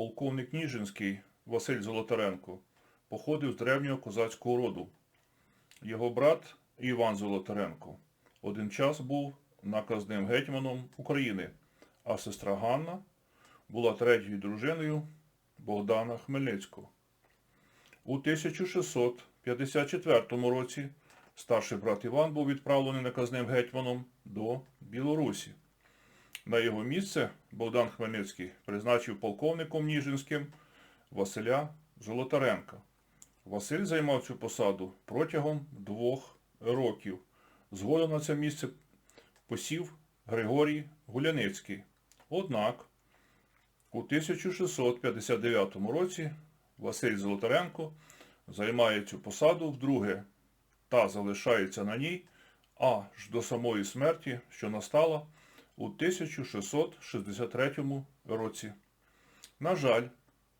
Полковник Ніжинський Василь Золотаренко походив з древнього козацького роду. Його брат Іван Золотаренко один час був наказним гетьманом України, а сестра Ганна була третьою дружиною Богдана Хмельницького. У 1654 році старший брат Іван був відправлений наказним гетьманом до Білорусі. На його місце Богдан Хмельницький призначив полковником Ніжинським Василя Золотаренка. Василь займав цю посаду протягом двох років. Згодом на це місце посів Григорій Гуляницький. Однак у 1659 році Василь Золотаренко займає цю посаду вдруге та залишається на ній аж до самої смерті, що настала у 1663 році. На жаль,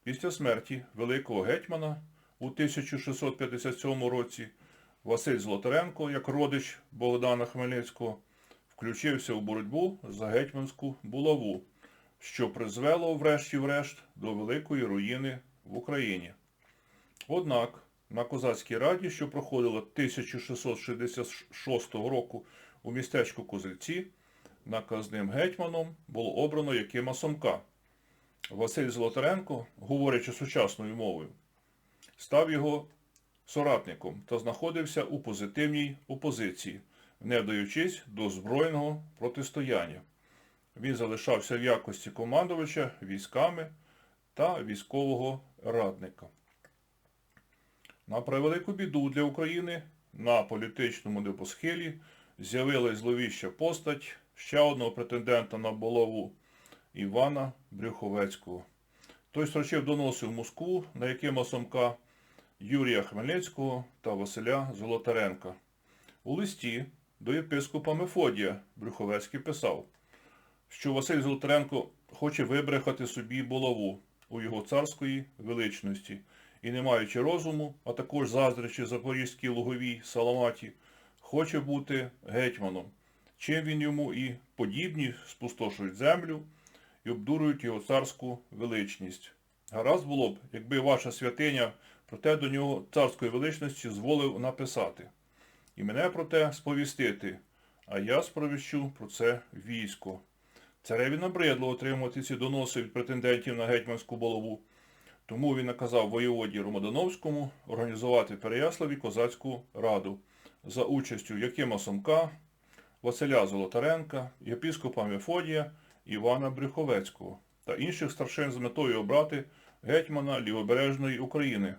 після смерті великого гетьмана у 1657 році Василь Золотаренко, як родич Богдана Хмельницького, включився у боротьбу за гетьманську булаву, що призвело врешті-врешт до великої руїни в Україні. Однак на Козацькій раді, що проходила 1666 року у містечку Козельці, наказним гетьманом було обрано Якима Сомка. Василь Золотаренко, говорячи сучасною мовою, став його соратником та знаходився у позитивній опозиції, не вдаючись до збройного протистояння. Він залишався в якості командувача військами та військового радника. На превелику біду для України на політичному небосхилі з'явилась зловіща постать ще одного претендента на булаву Івана Брюховецького. Той строчив доноси в Москву на Якима Сомка, Юрія Хмельницького та Василя Золотаренка. У листі до єпископа Мефодія Брюховецький писав, що Василь Золотаренко хоче вибрехати собі булаву у його царської величності і, не маючи розуму, а також заздрячи Запорізькій луговій Саламаті, хоче бути гетьманом, чим він йому і подібні спустошують землю і обдурюють його царську величність. Гаразд було б, якби ваша святиня про те до нього царської величності зволив написати. І мене про те сповістити, а я сповіщу про це військо. Цареві набридло отримувати ці доноси від претендентів на гетьманську булаву, тому він наказав воєводі Ромодановському організувати Переяславі козацьку раду за участю Якима Сомка, Василя Золотаренка, єпіскопа Мефодія, Івана Брюховецького та інших старшин з метою обрати гетьмана Лівобережної України.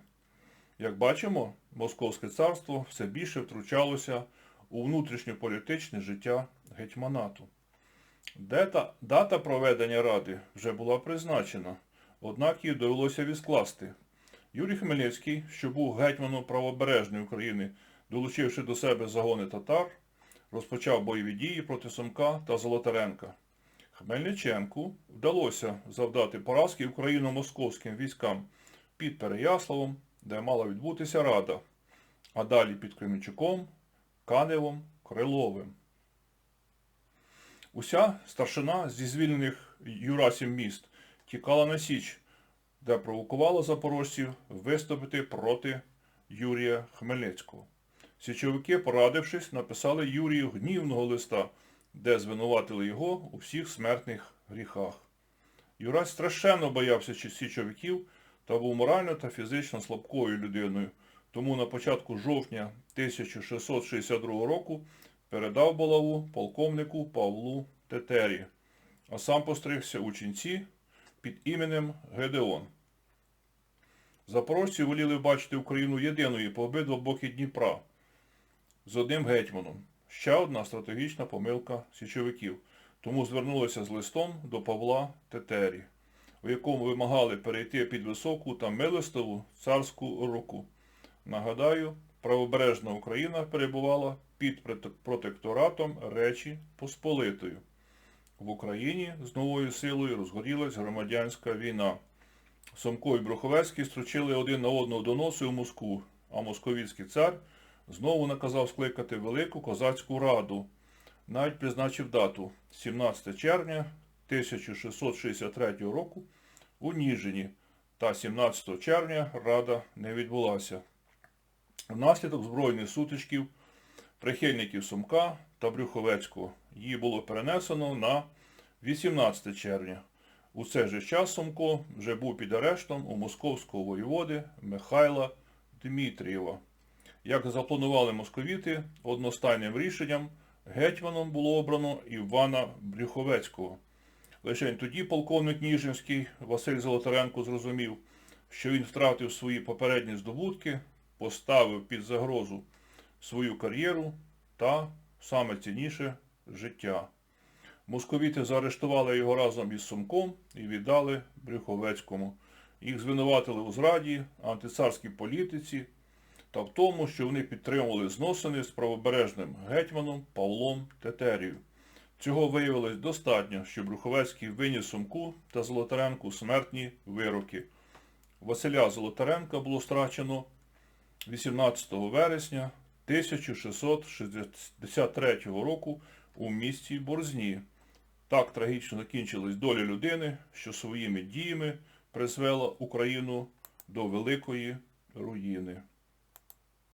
Як бачимо, Московське царство все більше втручалося у внутрішньополітичне життя гетьманату. Дата, дата проведення ради вже була призначена, однак її довелося відкласти. Юрій Хмельницький, що був гетьманом правобережної України, долучивши до себе загони татар, розпочав бойові дії проти Сомка та Золотаренка. Хмельниченку вдалося завдати поразки україно-московським військам під Переяславом, де мала відбутися рада, а далі під Кременчуком, Каневом, Криловим. Уся старшина зі звільнених Юрасів міст тікала на Січ, де провокувала запорожців виступити проти Юрія Хмельницького. Січовики, порадившись, написали Юрію гнівного листа, де звинуватили його у всіх смертних гріхах. Юрась страшенно боявся січовиків та був морально та фізично слабкою людиною, тому на початку жовтня 1662 року передав булаву полковнику Павлу Тетері, а сам постригся у ченці під іменем Гедеон. Запорожці воліли бачити Україну єдиною по обидва боки Дніпра з одним гетьманом. Ще одна стратегічна помилка січовиків. Тому звернулися з листом до Павла Тетері, у якому вимагали перейти під високу та милостиву царську руку. Нагадаю, правобережна Україна перебувала під протекторатом Речі Посполитою. В Україні з новою силою розгорілась громадянська війна. Сомко і Бруховецький строчили один на одного доноси у Москву, а московський цар знову наказав скликати Велику Козацьку Раду. Навіть призначив дату 17 червня 1663 року у Ніжині, та 17 червня рада не відбулася. Внаслідок збройних сутичків прихильників Сумка та Брюховецького її було перенесено на 18 червня. У цей же час Сумко вже був під арештом у московського воєводи Михайла Дмитрієва. Як запланували московіти, одностайним рішенням гетьманом було обрано Івана Брюховецького. Лише тоді полковник Ніжинський Василь Золотаренко зрозумів, що він втратив свої попередні здобутки, поставив під загрозу свою кар'єру та, саме цінніше, життя. Московіти заарештували його разом із Сумком і віддали Брюховецькому. Їх звинуватили у зраді, антицарській політиці та в тому, що вони підтримували зносини з правобережним гетьманом Павлом Тетерію. Цього виявилось достатньо, щоб Брюховецький виніс Сумку та Золотаренку смертні вироки. Василя Золотаренка було страчено 18 вересня 1663 року у місті Борзні. Так трагічно закінчилась доля людини, що своїми діями призвела Україну до великої руїни.